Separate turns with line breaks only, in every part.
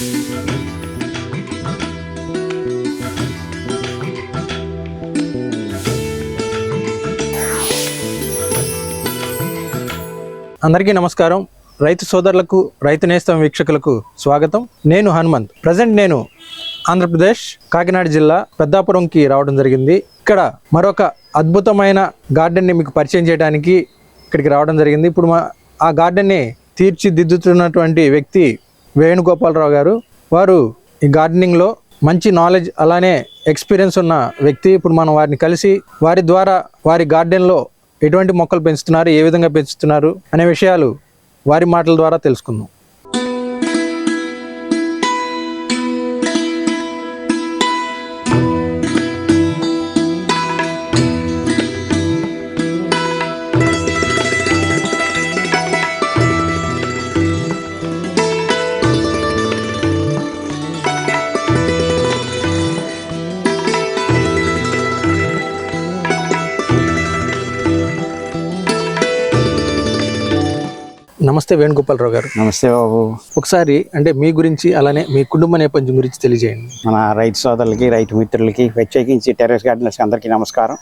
అందరికీ నమస్కారం. రైతు సోదరులకు రైతు నేస్తం వీక్షకులకు స్వాగతం. నేను హనుమంత్. ప్రజెంట్ నేను ఆంధ్రప్రదేశ్ కాకినాడ జిల్లా పెద్దాపురంకి రావడం జరిగింది. ఇక్కడ మరొక అద్భుతమైన గార్డెన్ని మీకు పరిచయం చేయడానికి ఇక్కడికి రావడం జరిగింది. ఇప్పుడు మా ఆ గార్డెన్ని తీర్చిదిద్దుతున్నటువంటి వ్యక్తి వేణుగోపాలరావు గారు. వారు ఈ గార్డెనింగ్లో మంచి నాలెడ్జ్ అలానే ఎక్స్పీరియన్స్ ఉన్న వ్యక్తి. ఇప్పుడు మనం వారిని కలిసి వారి ద్వారా వారి గార్డెన్లో ఎటువంటి మొక్కలు పెంచుతున్నారు ఏ విధంగా పెంచుతున్నారు అనే విషయాలు వారి మాటల ద్వారా తెలుసుకుందాం. నమస్తే వేణుగోపాలరావు గారు.
నమస్తే బాబు.
ఒకసారి అంటే మీ గురించి అలానే మీ కుటుంబ నేపథ్యం గురించి తెలియజేయండి.
మన రైతు సోదరులకి రైతు మిత్రులకి ప్రత్యేకించి టెర్రస్ గార్డెనర్స్ అందరికీ నమస్కారం.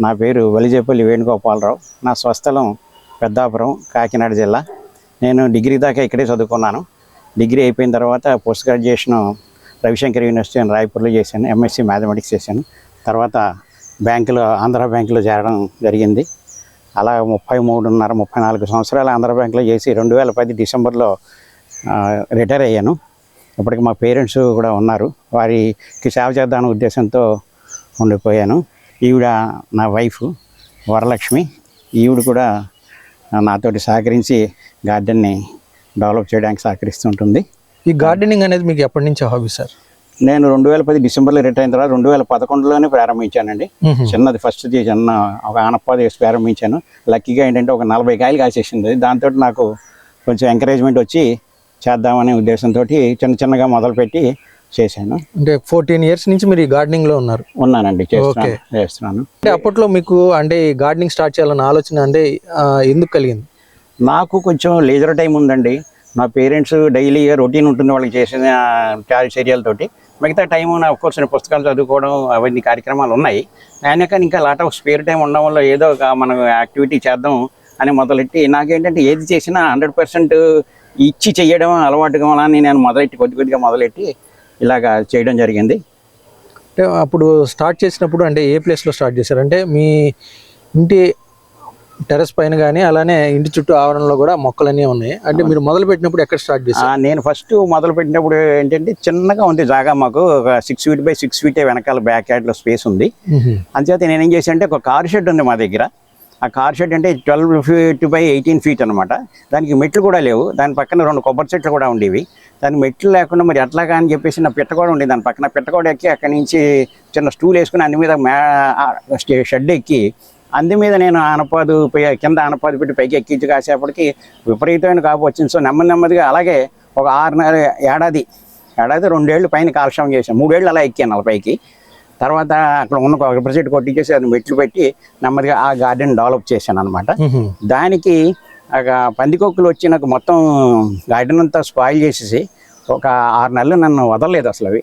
నా పేరు వలిజేపల్లి వేణుగోపాలరావు. నా స్వస్థలం పెద్దాపురం కాకినాడ జిల్లా. నేను డిగ్రీ దాకా ఇక్కడే చదువుకున్నాను. డిగ్రీ అయిపోయిన తర్వాత పోస్ట్ గ్రాడ్యుయేషన్ రవిశంకర్ యూనివర్సిటీ అని రాయపూర్లో చేశాను. ఎంఎస్సి మ్యాథమెటిక్స్ చేశాను. తర్వాత బ్యాంకులో ఆంధ్ర బ్యాంకులో చేరడం జరిగింది. అలా ముప్పై మూడున్నర ముప్పై నాలుగు సంవత్సరాలు ఆంధ్ర బ్యాంక్లో చేసి రెండు వేల పది డిసెంబర్లో రిటైర్ అయ్యాను. ఇప్పటికి మా పేరెంట్స్ కూడా ఉన్నారు. వారికి సేవ చేద్దామనే ఉద్దేశంతో ఉండిపోయాను. ఈవిడ నా వైఫ్ వరలక్ష్మి. ఈవిడ కూడా నాతోటి సహకరించి గార్డెన్ని డెవలప్ చేయడానికి సహకరిస్తుంటుంది.
ఈ గార్డెనింగ్ అనేది మీకు ఎప్పటి నుంచి హాబీ సార్?
నేను రెండు వేల పది డిసెంబర్లో రిటైర్ అయిన తర్వాత రెండు వేల పదకొండులోనే ప్రారంభించానండి చిన్నది ఫస్ట్ చిన్న ఒక ఆనపాది వేసి ప్రారంభించాను. లక్కీగా ఏంటంటే ఒక నలభై కాయలు కాసేసింది. దాంతో నాకు కొంచెం ఎంకరేజ్మెంట్ వచ్చి చేద్దామనే ఉద్దేశంతో చిన్న చిన్నగా మొదలుపెట్టి చేశాను.
అంటే ఫోర్టీన్ ఇయర్స్ నుంచి మీరు ఈ గార్డెనింగ్లో ఉన్నారు.
ఉన్నానండి చేస్తున్నాను చేస్తున్నాను.
అంటే అప్పట్లో మీకు అంటే ఈ గార్డెనింగ్ స్టార్ట్ చేయాలన్న ఆలోచన అంటే ఎందుకు కలిగింది?
నాకు కొంచెం లేజర్ టైం ఉందండి. నా పేరెంట్స్ డైలీగా రొటీన్ ఉంటుంది వాళ్ళకి చేసిన క్యారీ చర్యలతోటి మిగతా టైం నా కోర్స్ నేను పుస్తకాలు చదువుకోవడం అవన్నీ కార్యక్రమాలు ఉన్నాయి. అయినా కానీ ఇంకా లాట్ ఆఫ్ స్పేర్ టైం ఉండడం వల్ల ఏదో ఒక మనం యాక్టివిటీ చేద్దాం అని మొదలెట్టి నాకేంటంటే ఏది చేసినా హండ్రెడ్ పర్సెంట్ ఇచ్చి చేయడం అలవాటుగా అని నేను మొదలెట్టి కొద్ది కొద్దిగా మొదలెట్టి ఇలాగా చేయడం జరిగింది.
అంటే అప్పుడు స్టార్ట్ చేసినప్పుడు అంటే ఏ ప్లేస్లో స్టార్ట్ చేశారు? అంటే మీ ఇంటి టెర్రస్ పైన కానీ అలానే ఇంటి చుట్టూ ఆవరణలో కూడా మొక్కలన్నీ ఉన్నాయి. అంటే మీరు మొదలు పెట్టినప్పుడు ఎక్కడ స్టార్ట్ చేశారు?
నేను ఫస్ట్ మొదలు పెట్టినప్పుడు ఏంటంటే చిన్నగా ఉంది జాగా మాకు. ఒక six feet by six feet వెనకాల బ్యాక్ యార్డ్లో స్పేస్ ఉంది. అంచేత నేను ఏం చేశాను అంటే ఒక కార్ షెడ్ ఉంది మా దగ్గర. ఆ కార్ షెడ్ అంటే twelve feet by eighteen feet అనమాట దానికి మెట్లు కూడా లేవు. దాని పక్కన రెండు కొబ్బరి చెట్లు కూడా ఉండేవి. దాని మెట్లు లేకుండా మరి ఎట్లాగా అని చెప్పేసి నా పిట్ట కూడా ఉండేది. దాని పక్కన పిట్ట కూడా ఎక్కి అక్కడి నుంచి చిన్న స్టూల్ వేసుకుని అందు మీద మ్యా షెడ్ ఎక్కి అందు మీద నేను ఆనపాదు కింద ఆనపాదు పెట్టి పైకి ఎక్కించి కాసేపటికి విపరీతమైన కాపు వచ్చింది. సో నెమ్మది నెమ్మదిగా అలాగే ఒక ఆరున్నర ఏడాది ఏడాది రెండేళ్ళు పైన కాలక్షేమం చేశాను మూడేళ్ళు అలా ఎక్కాను నలభైకి తర్వాత అక్కడ ఉన్న ఒక ప్రొసెట్ కొట్టించేసి అది మెట్లు పెట్టి నెమ్మదిగా ఆ గార్డెన్ డెవలప్ చేశాను అనమాట. దానికి ఒక పందికొక్కులు వచ్చి నాకు మొత్తం గార్డెన్ అంతా స్పాయిల్ చేసేసి ఒక ఆరు నెలలు నన్ను వదలలేదు అసలు అవి.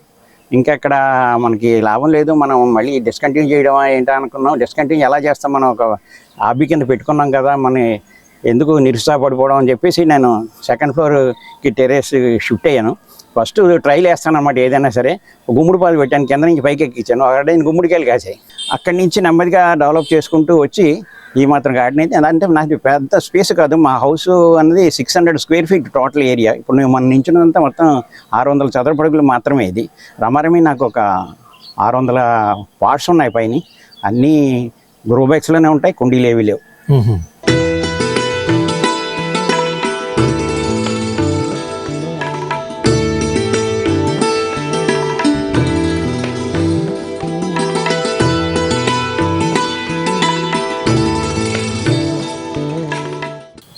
ఇంకెక్కడ మనకి లాభం లేదు. మనం మళ్ళీ డిస్కంటిన్యూ చేయడం ఏంటో అనుకున్నాం. డిస్కంటిన్యూ ఎలా చేస్తాం? మనం ఒక హాబీ కింద పెట్టుకున్నాం కదా మన ఎందుకు నిరుత్సాహపడిపోవడం అని చెప్పేసి నేను సెకండ్ ఫ్లోర్కి టెరెస్ షిఫ్ట్ అయ్యాను. ఫస్ట్ ట్రైల్ వేస్తాను అనమాట ఏదైనా సరే. గుమ్మడి పాలు పెట్టాను కింద నుంచి పైకి ఎక్కించాను. అక్కడైన గుమ్మడికాయలు కాసాయి అక్కడి నుంచి నెమ్మదిగా డెవలప్ చేసుకుంటూ వచ్చి ఈ మాత్రం గార్డెన్ అయితే అంటే నాకు పెద్ద స్పేస్ కాదు. మా హౌస్ అనేది six hundred square feet total area ఇప్పుడు నేను మన నించున్నంత మొత్తం ఆరు వందల చదరపడుగులు మాత్రమే ఇది. రమారమి నాకు ఒక ఆరు వందల పార్ట్స్ ఉన్నాయి పైన. అన్నీ గ్రో బ్యాగ్స్లోనే ఉంటాయి కుండీలు ఏవి లేవు.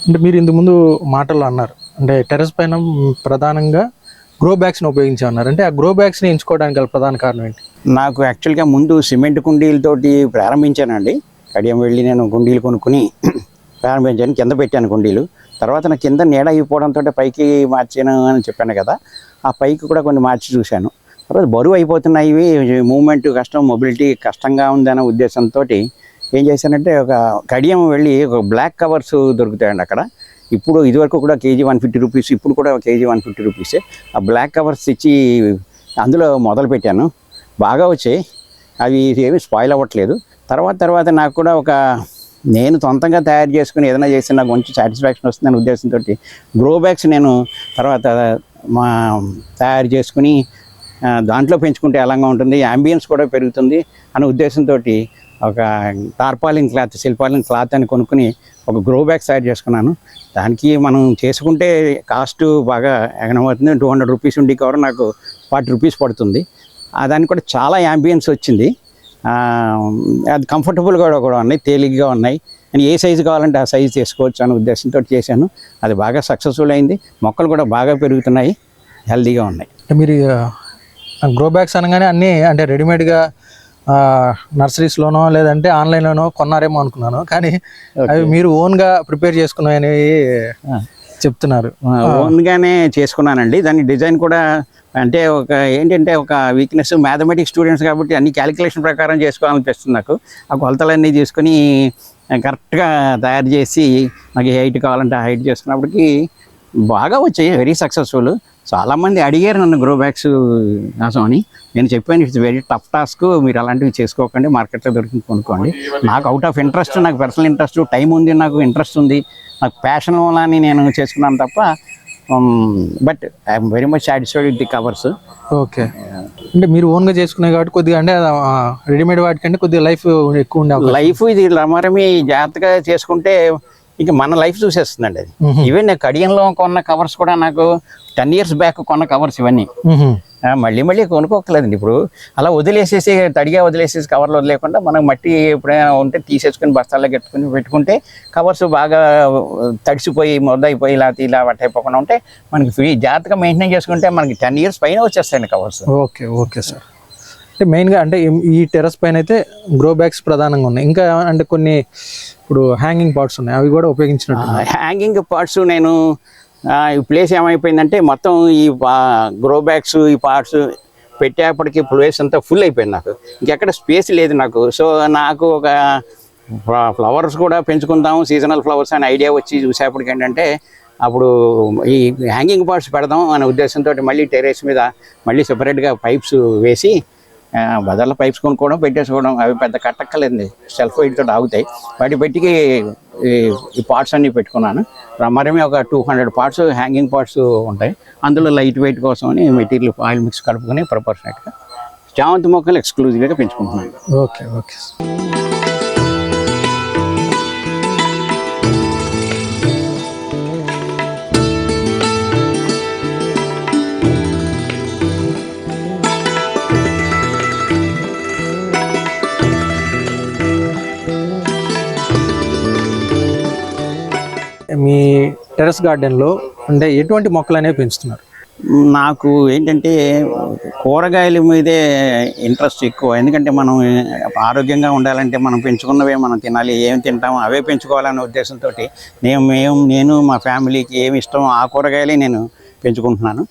అంటే మీరు ఇంతకుముందు మాటల్లో అన్నారు. అంటే టెర్రస్ పైన ప్రధానంగా గ్రో బ్యాగ్స్ని ఉపయోగించామన్నారు అంటే ఆ గ్రో బ్యాగ్స్ని ఎంచుకోవడానికి గల ప్రధాన కారణం ఏంటి?
నాకు యాక్చువల్గా ముందు సిమెంట్ కుండీలతోటి ప్రారంభించానండి. కడియం వెళ్ళి నేను కుండీలు కొనుక్కుని ప్రారంభించాను. కింద పెట్టాను కుండీలు. తర్వాత నా కింద నీడ అయిపోవడంతో పైకి మార్చాను అని చెప్పాను కదా. ఆ పైకి కూడా కొన్ని మార్చి చూశాను. తర్వాత బరువు అయిపోతున్నాయి. మూమెంట్ కష్టం మొబిలిటీ కష్టంగా ఉందనే ఉద్దేశంతో ఏం చేశానంటే ఒక కడియం వెళ్ళి ఒక బ్లాక్ కవర్స్ దొరుకుతాయండి అక్కడ. ఇప్పుడు ఇదివరకు కూడా కేజీ వన్ ఫిఫ్టీ రూపీస్ ఇప్పుడు కూడా కేజీ వన్ ఫిఫ్టీ రూపీసే ఆ బ్లాక్ కవర్స్ ఇచ్చి అందులో మొదలు పెట్టాను. బాగా వచ్చాయి. అవి ఏమి స్పాయిల్ అవ్వట్లేదు. తర్వాత తర్వాత నాకు కూడా ఒక నేను సొంతంగా తయారు చేసుకుని ఏదైనా చేస్తే నాకు మంచి సాటిస్ఫాక్షన్ వస్తుందనే ఉద్దేశంతో గ్రో బ్యాగ్స్ నేను తర్వాత మా తయారు చేసుకుని దాంట్లో పెంచుకుంటే ఎలాగా ఉంటుంది అంబియన్స్ కూడా పెరుగుతుంది అనే ఉద్దేశంతో ఒక టార్పాలిన్ క్లాత్ సిల్పాలిన్ క్లాత్ అని కొనుక్కుని ఒక గ్రో బ్యాగ్ తయారు చేసుకున్నాను. దానికి మనం చేసుకుంటే కాస్ట్ బాగా ఎగనమవుతుంది. టూ హండ్రెడ్ రూపీస్ ఉండి కవర్ నాకు ఫార్టీ రూపీస్ పడుతుంది. దానికి కూడా చాలా యాంబియన్స్ వచ్చింది. అది కంఫర్టబుల్గా కూడా కూడా ఉన్నాయి తేలిగ్గా ఉన్నాయి. నేను ఏ సైజు కావాలంటే ఆ సైజు చేసుకోవచ్చు అనే ఉద్దేశంతో చేశాను. అది బాగా సక్సెస్ఫుల్ అయింది. మొక్కలు కూడా బాగా పెరుగుతున్నాయి. హెల్దీగా ఉన్నాయి.
మీరు గ్రో బ్యాగ్స్ అనగానే అన్నీ అంటే రెడీమేడ్గా నర్సరీస్లోనో లేదంటే ఆన్లైన్లోనో కొన్నారేమో అనుకున్నాను. కానీ అవి మీరు ఓన్గా ప్రిపేర్ చేసుకున్నాయని చెప్తున్నారు.
ఓన్గానే చేసుకున్నానండి. దాని డిజైన్ కూడా అంటే ఒక ఏంటంటే ఒక వీక్నెస్ మ్యాథమెటిక్స్ స్టూడెంట్స్ కాబట్టి అన్ని క్యాలిక్యులేషన్ ప్రకారం చేసుకోవాలనిపిస్తుంది నాకు. ఆ కొలతలన్నీ తీసుకొని కరెక్ట్గా తయారు చేసి నాకు హైట్ కావాలంటే హైట్ చేసుకున్నప్పటికి బాగా వచ్చాయి. వెరీ సక్సెస్ఫుల్ చాలామంది అడిగారు నన్ను గ్రో బ్యాగ్స్ కోసం అని నేను చెప్పాను ఇట్స్ వెరీ టఫ్ టాస్క్ మీరు అలాంటివి చేసుకోకండి మార్కెట్లో దొరికింది కొనుక్కోండి. నాకు అవుట్ ఆఫ్ ఇంట్రెస్ట్ నాకు పర్సనల్ ఇంట్రెస్ట్ టైం ఉంది నాకు ఇంట్రెస్ట్ ఉంది. నాకు ప్యాషన్ వల్ల అని నేను చేసుకున్నాను తప్ప but I'm very much satisfied with the covers
okay అంటే మీరు ఓన్గా చేసుకునే కాబట్టి కొద్దిగా అంటే రెడీమేడ్ వాటికంటే కొద్దిగా లైఫ్ ఎక్కువ ఉండే.
లైఫ్ ఇది రమరమి జాగ్రత్తగా చేసుకుంటే ఇక మన లైఫ్ చూసేస్తుందండి అది. ఈవెన్ నేను కడియంలో కొన్న కవర్స్ కూడా నాకు టెన్ ఇయర్స్ బ్యాక్ కొన్న కవర్స్ ఇవన్నీ. మళ్ళీ మళ్ళీ కొనుక్కోకలేదండి ఇప్పుడు అలా వదిలేసేసి తడిగా వదిలేసేసి కవర్లు వదిలేకుండా మనం మట్టి ఎప్పుడైనా ఉంటే తీసేసుకుని బస్తాల్లో కట్టుకుని పెట్టుకుంటే కవర్స్ బాగా తడిసిపోయి మొద్దయిపోయి ఇలా ఇలా అయిపోకుండా ఉంటే మనకి ఫ్రీ. జాగ్రత్తగా మెయింటైన్ చేసుకుంటే మనకి టెన్ ఇయర్స్ పైన వచ్చేస్తాయండి కవర్స్
ఓకే ఓకే సార్. అంటే మెయిన్గా అంటే ఈ- టెరస్ టెర్రస్ పైన అయితే గ్రో బ్యాగ్స్ ప్రధానంగా ఉన్నాయి. ఇంకా అంటే కొన్ని ఇప్పుడు హ్యాంగింగ్ పార్ట్స్ ఉన్నాయి. అవి కూడా ఉపయోగించినట్టు
హ్యాంగింగ్ పార్ట్స్ నేను ఈ ప్లేస్ ఏమైపోయిందంటే మొత్తం ఈ గ్రో బ్యాగ్స్ ఈ పార్ట్స్ పెట్టేపటికి ప్లేస్ అంతా ఫుల్ అయిపోయింది నాకు. ఇంకెక్కడ స్పేస్ లేదు నాకు. సో నాకు ఒక ఫ్లవర్స్ కూడా పెంచుకుందాం సీజనల్ ఫ్లవర్స్ అనే ఐడియా వచ్చి చూసేప్పటికి ఏంటంటే అప్పుడు ఈ హ్యాంగింగ్ పార్ట్స్ పెడదాం అనే ఉద్దేశంతో మళ్ళీ టెర్రస్ మీద మళ్ళీ సెపరేట్గా పైప్స్ వేసి బజార్ల పైప్స్ కొనుక్కోవడం పెట్టేసుకోవడం అవి పెద్ద కట్టక్కలేదు సెల్ఫ్ వెయిట్తో ఆగుతాయి వాటి పెట్టికి ఈ- ఈ పార్ట్స్ అన్ని పెట్టుకున్నాను. రమ్మరమే ఒక two hundred parts hanging parts ఉంటాయి. అందులో లైట్ వెయిట్ కోసం అని మెటీరియల్ ఆయిల్ మిక్స్ కలుపుకొని ప్రపోర్షనేట్గా చామంతి మొక్కలు ఎక్స్క్లూజివ్గా పెంచుకుంటున్నాను.
Okay okay. మీ టెర్రస్ గార్డెన్లో అంటే ఎటువంటి మొక్కలు అనేవి పెంచుతున్నారు?
నాకు ఏంటంటే కూరగాయల మీదే ఇంట్రెస్ట్ ఎక్కువ. ఎందుకంటే మనం ఆరోగ్యంగా ఉండాలంటే మనం పెంచుకున్నవే మనం తినాలి ఏం తింటామో అవే పెంచుకోవాలనే ఉద్దేశంతో నేను మేము నేను మా ఫ్యామిలీకి ఏమి ఇష్టం ఆ కూరగాయలే నేను పెంచుకుంటున్నాను.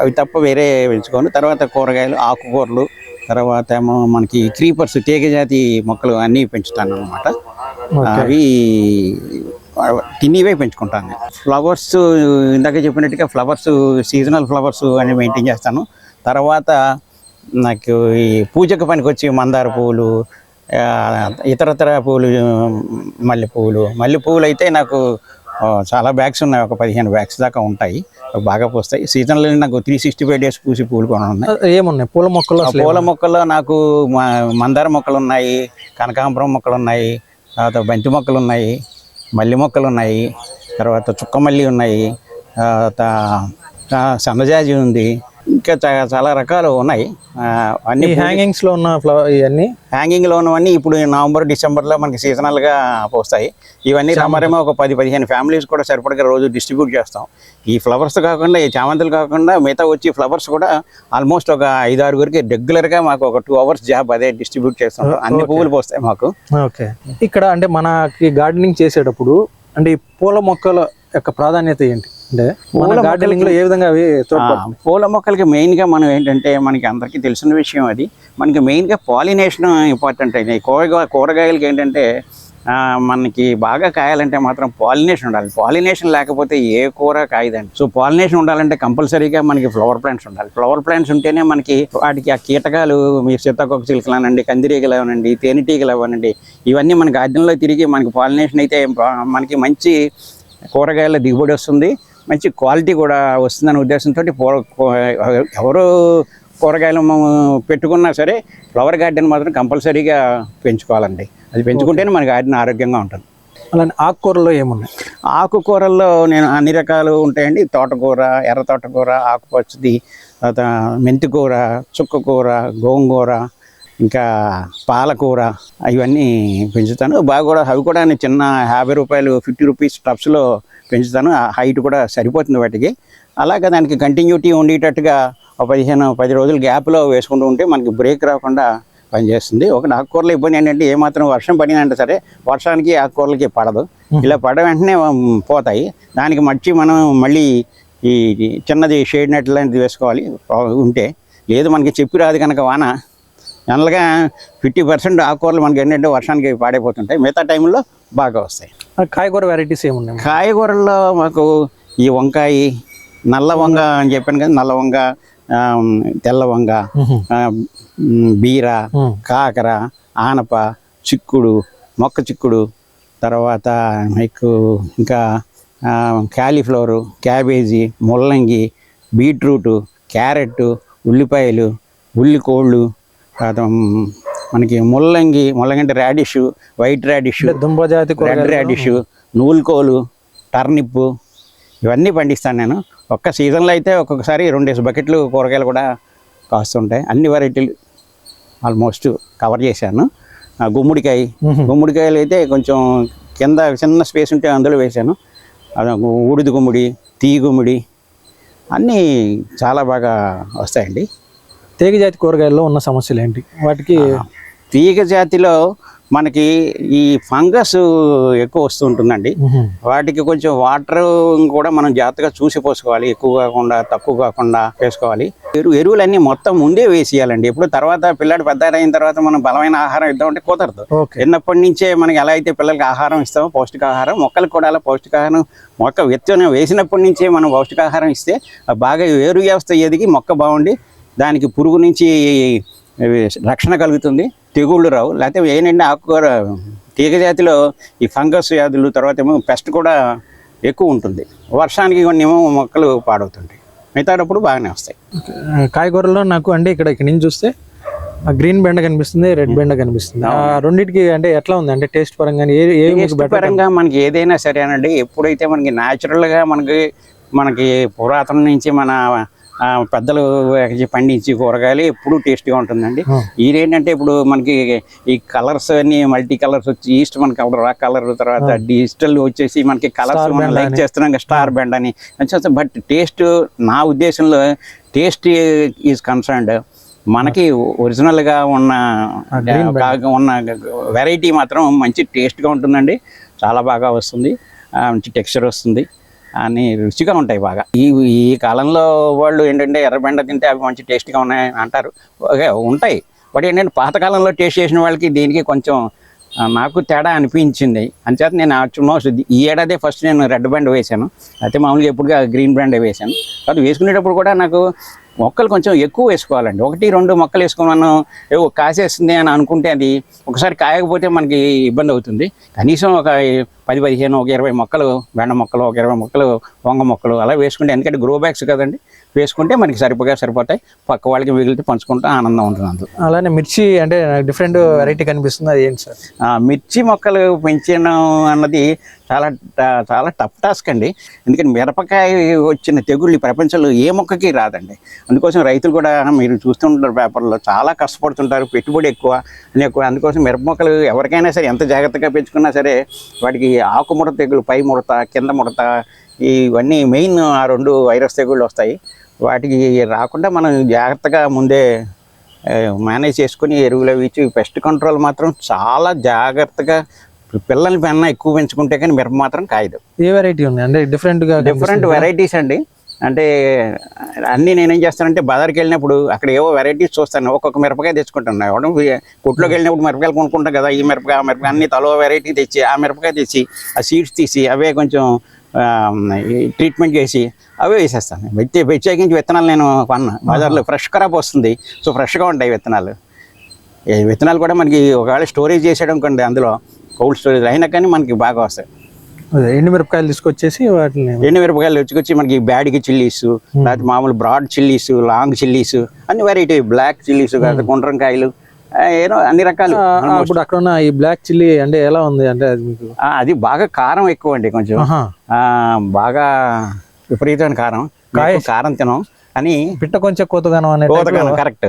అవి తప్ప వేరే పెంచుకోను. తర్వాత కూరగాయలు ఆకుకూరలు తర్వాత ఏమో మనకి క్రీపర్స్ తీగజాతి మొక్కలు అన్నీ పెంచుతాను అనమాట అవి తినివే పెంచుకుంటాను. ఫ్లవర్స్ ఇందాక చెప్పినట్టుగా ఫ్లవర్స్ సీజనల్ ఫ్లవర్స్ అని మెయింటైన్ చేస్తాను. తర్వాత నాకు ఈ పూజకు పనికి వచ్చి మందార పువ్వులు ఇతరతర పువ్వులు మల్లె పువ్వులు మల్లె పువ్వులు అయితే నాకు చాలా బ్యాగ్స్ ఉన్నాయి. ఒక పదిహేను బ్యాగ్స్ దాకా ఉంటాయి. బాగా పూస్తాయి. సీజన్లో నాకు త్రీ సిక్స్టీ ఫైవ్ డేస్ పూసి పూలు కొని ఉన్నాయి
ఏమున్నాయి? పూల మొక్కలు
పూల మొక్కల్లో నాకు మందార మొక్కలు ఉన్నాయి కనకాంబరం మొక్కలు ఉన్నాయి తర్వాత బంతి మొక్కలు ఉన్నాయి. మల్లి మొక్కలు ఉన్నాయి తర్వాత చుక్క మల్లి ఉన్నాయి తర్వాత సన్నజాజి ఉంది ఇంకా చాలా రకాలు ఉన్నాయి. అన్ని
హ్యాంగింగ్స్లో ఉన్న ఫ్లవర్ ఇవన్నీ?
హ్యాంగింగ్లో ఉన్నవన్నీ ఇప్పుడు నవంబర్ డిసెంబర్లో మనకి సీజనల్గా పోస్తాయి. ఇవన్నీ రమ్మరేమో ఒక పది పదిహేను ఫ్యామిలీస్ కూడా సరిపడగా రోజు డిస్ట్రిబ్యూట్ చేస్తాం. ఈ ఫ్లవర్స్ కాకుండా ఈ చామంతులు కాకుండా మిగతా వచ్చి ఫ్లవర్స్ కూడా ఆల్మోస్ట్ ఒక ఐదు ఆరుగురికి రెగ్యులర్గా మాకు ఒక టూ అవర్స్ జాబ్ అదే డిస్ట్రిబ్యూట్ చేస్తాం అన్ని పువ్వులు పోస్తాయి మాకు.
ఓకే. ఇక్కడ అంటే మనకి గార్డెనింగ్ చేసేటప్పుడు అంటే ఈ పూల మొక్కల యొక్క ప్రాధాన్యత ఏంటి? అంటే మన గార్డెనింగ్లో ఏ విధంగా అవి
పూల మొక్కలకి మెయిన్గా మనం ఏంటంటే మనకి అందరికీ తెలిసిన విషయం అది. మనకి మెయిన్గా పాలినేషన్ ఇంపార్టెంట్ అయింది కూరగాయ కూరగాయలకి ఏంటంటే మనకి బాగా కాయాలంటే మాత్రం పాలినేషన్ ఉండాలి. పాలినేషన్ లేకపోతే ఏ కూర కాయదండి. సో పాలినేషన్ ఉండాలంటే కంపల్సరీగా మనకి ఫ్లవర్ ప్లాంట్స్ ఉండాలి. ఫ్లవర్ ప్లాంట్స్ ఉంటేనే మనకి వాటికి ఆ కీటకాలు మీ సీతాకోక చిలుకలు అనండి కందిరీగలు అవనండి తేనెటీగలు అవనండి ఇవన్నీ మన గార్డెన్లో తిరిగి మనకి పాలినేషన్ అయితే మనకి మంచి కూరగాయల దిగుబడి వస్తుంది. మంచి క్వాలిటీ కూడా వస్తుందనే ఉద్దేశంతో ఎవరు కూరగాయలు పెట్టుకున్నా సరే ఫ్లవర్ గార్డెన్ మాత్రం కంపల్సరీగా పెంచుకోవాలండి. అది పెంచుకుంటేనే మన గార్డెన్ ఆరోగ్యంగా ఉంటుంది.
అలానే ఆకుకూరలో ఏమున్నాయి?
ఆకుకూరల్లో నేను అన్ని రకాలు ఉంటాయండి. తోటకూర ఎర్ర తోటకూర ఆకుపచ్చది తర్వాత మెంతికూర చుక్కకూర గోంగూర ఇంకా పాలకూర ఇవన్నీ పెంచుతాను. బాగా కూడా అవి కూడా నేను చిన్న యాభై రూపాయలు ఫిఫ్టీ రూపీస్ టబ్స్లో పెంచుతాను. ఆ హైట్ కూడా సరిపోతుంది వాటికి. అలాగే దానికి కంటిన్యూటీ ఉండేటట్టుగా ఒక పదిహేను పది రోజులు గ్యాప్లో వేసుకుంటూ ఉంటే మనకి బ్రేక్ రాకుండా పనిచేస్తుంది. ఒక ఆకుకూరలో ఇబ్బంది ఏంటంటే ఏమాత్రం వర్షం పడినంటే సరే వర్షానికి ఆకుకూరలకి పడదు. ఇలా పడ వెంటనే పోతాయి. దానికి మర్చి మనం మళ్ళీ ఈ చిన్నది షేడ్ నెట్ లాంటిది వేసుకోవాలి. ఉంటే. లేదు మనకి చెప్పి రాదు కనుక వాన. జనరల్గా ఫిఫ్టీ పర్సెంట్ ఆకుకూరలు మనకి ఏంటంటే వర్షానికి పాడైపోతుంటాయి. మిగతా టైంలో బాగా వస్తాయి.
కాయగూర వెరైటీస్ ఏమున్నాయి?
కాయగూరల్లో మాకు ఈ వంకాయ నల్ల వంగ అని చెప్పాను కదా నల్ల వంగ తెల్ల వంగ బీర. కాకర ఆనప చిక్కుడు మొక్క చిక్కుడు తర్వాత మీకు ఇంకా క్యాలీఫ్లవరు క్యాబేజీ ముల్లంగి బీట్రూటు క్యారెట్ ఉల్లిపాయలు ఉల్లికోళ్ళు మనకి ముల్లంగి ముల్లంగి అంటే రాడిష్ వైట్ రాడిష్
అంటే దుంప జాతి
రెడ్ రాడిష్ నూలుకోలు టర్నిప్ ఇవన్నీ పండిస్తాను నేను. ఒక్క సీజన్లో అయితే ఒక్కొక్కసారి రెండేసి బకెట్లు కూరగాయలు కూడా కాస్తుంటాయి. అన్ని వెరైటీలు ఆల్మోస్ట్ కవర్ చేశాను. గుమ్మడికాయ.
మ్మ్.
గుమ్మడికాయలు అయితే కొంచెం కింద చిన్న స్పేస్ ఉంటే అందులో వేశాను. ఊడిది గుమ్మడి తీ గుమ్మడి అన్నీ చాలా బాగా వస్తాయండి.
తీగ జాతి కూరగాయల్లో ఉన్న సమస్యలు ఏంటి? వాటికి
తీగ జాతిలో మనకి ఈ ఫంగస్ ఎక్కువ వస్తూ ఉంటుందండి.
మ్మ్.
వాటికి కొంచెం వాటర్ కూడా మనం జాగ్రత్తగా చూసి పోసుకోవాలి ఎక్కువ కాకుండా తక్కువ కాకుండా వేసుకోవాలి. ఎరువు ఎరువులన్నీ మొత్తం ముందే వేసేయాలండి. ఎప్పుడు తర్వాత పిల్లాడు పెద్ద అయిన తర్వాత మనం బలమైన ఆహారం ఇద్దామంటే కుదరదు. చిన్నప్పటి నుంచే మనకి ఎలా అయితే పిల్లలకి ఆహారం ఇస్తామో పౌష్టికాహారం మొక్కలకు కూడా అలా పౌష్టికాహారం మొక్క విత్తనం వేసినప్పటి నుంచే మనం పౌష్టికాహారం ఇస్తే బాగా వేరు వ్యవస్థ ఎదిగి మొక్క బాగుండి దానికి పురుగు నుంచి రక్షణ కలుగుతుంది. తెగుళ్ళు రావు లేకపోతే ఏంటంటే ఆకుకూర తీగ జాతిలో ఈ ఫంగస్ వ్యాధులు తర్వాత ఏమో పెస్ట్ కూడా ఎక్కువ ఉంటుంది. వర్షానికి కొన్ని ఏమో మొక్కలు పాడవుతుంటాయి. మిగతాటప్పుడు బాగానే వస్తాయి.
కాయగూరలో నాకు అంటే ఇక్కడ ఇక్కడ నుంచి చూస్తే ఆ గ్రీన్ బెండ కనిపిస్తుంది రెడ్ బెండ కనిపిస్తుంది. ఆ రెండింటికి అంటే ఎట్లా ఉంది? అంటే టేస్ట్ పరంగా
టేస్ట్ పరంగా మనకి ఏదైనా సరేనండి ఎప్పుడైతే మనకి న్యాచురల్గా మనకి మనకి పురాతన నుంచి మన పెద్దలు పండించి కూరగాయలు ఎప్పుడూ టేస్ట్గా ఉంటుందండి.
ఆ.
ఇదేంటంటే ఇప్పుడు మనకి ఈ కలర్స్ అన్ని మల్టీ కలర్స్ వచ్చి ఈస్ట్ మనకి అప్పుడు రా కలర్ తర్వాత డిజిటల్ వచ్చేసి మనకి కలర్స్ మనం లైక్. చేస్తున్నాం స్టార్ బ్యాండ్ అని. బట్ టేస్ట్ నా ఉద్దేశంలో టేస్ట్ ఈజ్ కన్సర్న్డ్. మనకి ఒరిజినల్గా ఉన్న ఉన్న వెరైటీ మాత్రం మంచి టేస్ట్గా ఉంటుందండి. చాలా బాగా వస్తుంది. ఆ, మంచి టెక్స్చర్ వస్తుంది. అని రుచిగా ఉంటాయి బాగా. ఈ ఈ కాలంలో వాళ్ళు ఏంటంటే ఎర్రబెండ తింటే అవి మంచి టేస్ట్గా ఉన్నాయి అంటారు. ఓకే ఉంటాయి. బట్ ఏంటంటే పాతకాలంలో టేస్ట్ చేసిన వాళ్ళకి దీనికి కొంచెం నాకు తేడా అనిపించింది. అంచేత నేను ఆల్మోస్ట్ ఈ ఏడాది ఫస్ట్ నేను రెడ్ బ్యాండ్ వేశాను అయితే మామూలుగా ఎప్పుడుగా గ్రీన్ బ్యాండ్ వేశాను అది వేసుకునేటప్పుడు కూడా నాకు మొక్కలు కొంచెం ఎక్కువ వేసుకోవాలండి. ఒకటి రెండు మొక్కలు వేసుకుని మనం ఏవో కాసేస్తుంది అని అనుకుంటే అది ఒకసారి కాయకపోతే మనకి ఇబ్బంది అవుతుంది. కనీసం ఒక పది పదిహేను ఒక ఇరవై మొక్కలు బెండ మొక్కలు ఒక ఇరవై మొక్కలు వంగ మొక్కలు అలా వేసుకుంటే ఎందుకంటే గ్రో బ్యాగ్స్ కదండి. వేసుకుంటే మనకి సరిపోగా సరిపోతాయి. పక్క వాళ్ళకి మిగిలితే పంచుకుంటూ ఆనందం ఉంటుంది అందులో.
అలానే మిర్చి అంటే డిఫరెంట్ వెరైటీ కనిపిస్తుంది. అది ఏంటి సార్?
మిర్చి మొక్కలు పెంచడం అన్నది చాలా చాలా టఫ్ టాస్క్ అండి. ఎందుకంటే మిరపకాయ వచ్చిన తెగుళ్ళు ఈ ప్రపంచంలో ఏ మొక్కకి రాదండి. అందుకోసం రైతులు కూడా మీరు చూస్తుంటారు పేపర్లో చాలా కష్టపడుతుంటారు పెట్టుబడి ఎక్కువ అని ఎక్కువ. అందుకోసం మిరప మొక్కలు ఎవరికైనా సరే ఎంత జాగ్రత్తగా పెంచుకున్నా సరే వాటికి ఆకు ముడత తెగులు పై ముడత కింద ముడత ఇవన్నీ మెయిన్ ఆ రెండు వైరస్ తెగుళ్ళు వస్తాయి. వాటికి రాకుండా మనం జాగ్రత్తగా ముందే మేనేజ్ చేసుకుని ఎరువులు అవి ఇచ్చి పెస్ట్ కంట్రోల్ మాత్రం చాలా జాగ్రత్తగా ఇప్పుడు పిల్లల పెన్న ఎక్కువ పెంచుకుంటే కానీ మిరప మాత్రం కాయదు.
ఏ వెరైటీ ఉంది అంటే డిఫరెంట్గా
డిఫరెంట్ వెరైటీస్ అండి. అంటే అన్నీ నేనేం చేస్తానంటే బజార్కి వెళ్ళినప్పుడు అక్కడ ఏవో వెరైటీస్ చూస్తాను. ఒక్కొక్క మిరపకాయ తెచ్చుకుంటాను. ఎవడం కొట్లోకి వెళ్ళినప్పుడు మిరపకాయలు కొనుక్కుంటాం కదా ఈ మిరపకాయ ఆ మిరపకాయ అన్ని తలో వెరైటీ తెచ్చి ఆ మిరపకాయ తెచ్చి ఆ సీడ్స్ తీసి అవే కొంచెం ట్రీట్మెంట్ చేసి అవే వేసేస్తాను. ప్రత్యేకించి విత్తనాలు నేను కొన్నా. బజార్లో ఫ్రెష్ ఖరాబ్ వస్తుంది. సో ఫ్రెష్గా ఉంటాయి విత్తనాలు. ఈ విత్తనాలు కూడా మనకి ఒకవేళ స్టోరేజ్ చేసేయడం కండి అందులో కోల్డ్ స్టోరేజ్ అయినా కానీ మనకి బాగా వస్తాయి.
మిరపకాయలు తీసుకొచ్చేసి వాటిని
ఎండు మిరపకాయలు వచ్చి మనకి బ్యాడ్కి చిల్లీస్ లేకపోతే మామూలు బ్రాడ్ చిల్లీస్ లాంగ్ చిల్లీస్ అన్ని వెరైటీ బ్లాక్ చిల్లీస్ గుండ్రంకాయలు ఏదో అన్ని రకాలు.
ఇప్పుడు అక్కడ ఉన్న ఈ బ్లాక్ చిల్లీ అంటే ఎలా ఉంది? అంటే అది మీకు
అది బాగా కారం ఎక్కువ అండి కొంచెం బాగా విపరీతమైన కారం. కారం తినం అని
పిట్ట కొంచెం కోతగానం అనే
కోతకాలం కరెక్ట్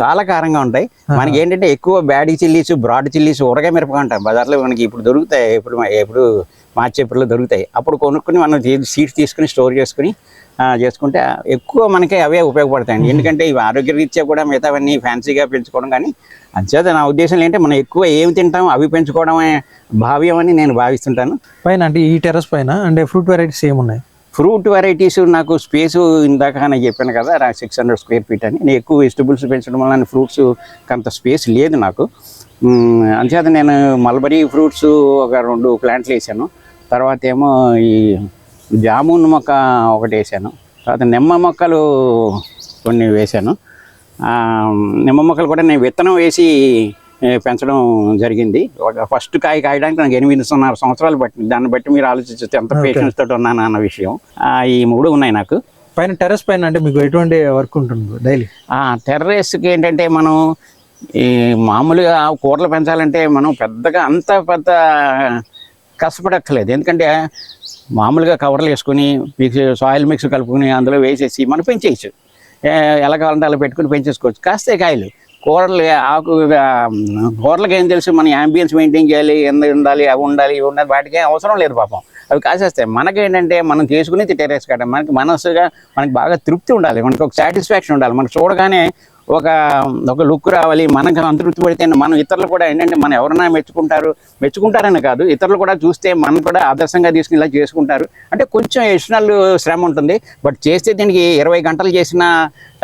చాలా కారంగా ఉంటాయి. మనకి ఏంటంటే ఎక్కువ బ్యాడ్ చిల్లీస్ బ్రాడ్ చిల్లీస్ ఊరగాయ మిరపకాయ ఉంటాయి బజార్లో మనకి ఇప్పుడు దొరుకుతాయి. ఇప్పుడు ఇప్పుడు మార్చి ఏప్రిల్లో దొరుకుతాయి. అప్పుడు కొనుక్కుని మనం సీడ్స్ తీసుకుని స్టోర్ చేసుకుని చేసుకుంటే ఎక్కువ మనకి అవే ఉపయోగపడతాయండి. ఎందుకంటే ఇవి ఆరోగ్య రీత్యా కూడా మిగతావన్నీ ఫ్యాన్సీగా పెంచుకోవడం కానీ అంచేత నా ఉద్దేశం ఏంటంటే మనం ఎక్కువ ఏమి తింటాం అవి పెంచుకోవడమే భావ్యం అని నేను భావిస్తుంటాను.
పైన అంటే ఈ టెర్రస్ పైన అంటే ఫ్రూట్ వెరైటీస్ ఏమున్నాయి
ఫ్రూట్ వెరైటీస్ నాకు స్పేస్ ఇందాక నేను చెప్పాను కదా సిక్స్ హండ్రెడ్ స్క్వేర్ ఫీట్ అని. నేను ఎక్కువ వెజిటబుల్స్ పెంచడం వల్ల ఫ్రూట్స్ అంత స్పేస్ లేదు నాకు. అంచేత నేను మల్బరీ ఫ్రూట్స్ ఒక రెండు ప్లాంట్లు వేసాను. తర్వాత ఏమో ఈ జామున్ మొక్క ఒకటి వేసాను. తర్వాత నిమ్మ మొక్కలు కొన్ని వేశాను నిమ్మ మొక్కలు కూడా నేను విత్తనం వేసి పెంచడం జరిగింది. ఒక ఫస్ట్ కాయ కాయడానికి నాకు ఎనిమిదిన్నర సంవత్సరాలు పట్టింది. దాన్ని బట్టి మీరు ఆలోచించవచ్చు ఎంత పేషెన్స్ తోటి ఉన్నాను అన్న విషయం. ఈ మూడు ఉన్నాయి నాకు.
పైన టెర్రస్ పైన అంటే మీకు ఎటువంటి వర్క్ ఉంటుంది డైలీ?
ఆ టెర్రస్కి ఏంటంటే మనం ఈ మామూలుగా కూరలు పెంచాలంటే మనం పెద్దగా అంత పెద్ద కష్టపడక్కర్లేదు. ఎందుకంటే మామూలుగా కవర్లు వేసుకొని మిక్స్ సాయిల్ మిక్స్ కలుపుకొని అందులో వేసేసి మనం పెంచేయచ్చు. ఎలా కావాలంటే అలా పెట్టుకుని పెంచేసుకోవచ్చు. కాస్తే కాయలు కూరలు ఆకు ఆ, కూరలకి ఏం తెలుసు మన యాంబియన్స్ మెయింటైన్ చేయాలి ఎంత ఉండాలి అవి ఉండాలి ఇవి ఉండాలి వాటికి అవసరం లేదు పాపం. అవి కాసేస్తాయి మనకేంటంటే మనం చేసుకుని టెరెస్ మనకి మనసుగా మనకి బాగా తృప్తి ఉండాలి మనకి ఒక సాటిస్ఫాక్షన్ ఉండాలి. మనకు చూడగానే ఒక ఒక లుక్ రావాలి మనకు సంతృప్తి పడితే మనం ఇతరులు కూడా ఏంటంటే మనం ఎవరైనా మెచ్చుకుంటారు మెచ్చుకుంటారని కాదు ఇతరులు కూడా చూస్తే మనం కూడా ఆదర్శంగా తీసుకుని ఇలా చేసుకుంటారు. అంటే కొంచెం ఎడిషనల్ శ్రమ ఉంటుంది బట్ చేస్తే దీనికి ఇరవై గంటలు చేసిన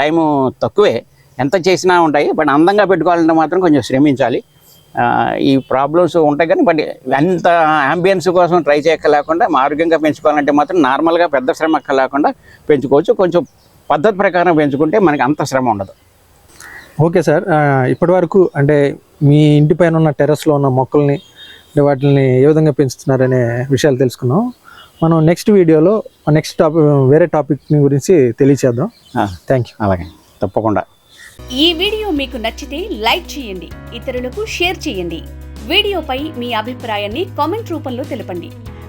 టైము తక్కువే. ఎంత చేసినా ఉంటాయి బట్ అందంగా పెట్టుకోవాలంటే మాత్రం కొంచెం శ్రమించాలి. ఈ ప్రాబ్లమ్స్ ఉంటాయి కానీ బట్ ఎంత అంబియన్స్ కోసం ట్రై చేయక లేకుండా ఆరోగ్యంగా పెంచుకోవాలంటే మాత్రం నార్మల్గా పెద్ద శ్రమ లేకుండా పెంచుకోవచ్చు. కొంచెం పద్ధతి ప్రకారం పెంచుకుంటే మనకి అంత శ్రమ ఉండదు.
Okay sir. ఇప్పటి వరకు అంటే మీ ఇంటి పైన ఉన్న టెర్రస్లో ఉన్న మొక్కల్ని వాటిని ఏ విధంగా పెంచుతున్నారనే విషయాలు తెలుసుకున్నాం. మనం నెక్స్ట్ వీడియోలో నెక్స్ట్ టాపిక్ వేరే టాపిక్ గురించి తెలియచేద్దాం. Thank you.
అలాగే. తప్పకుండా.
ఈ వీడియో మీకు నచ్చితే లైక్ చేయండి ఇతరులకు షేర్ చేయండి. వీడియోపై మీ అభిప్రాయాన్ని కామెంట్ రూపంలో తెలపండి.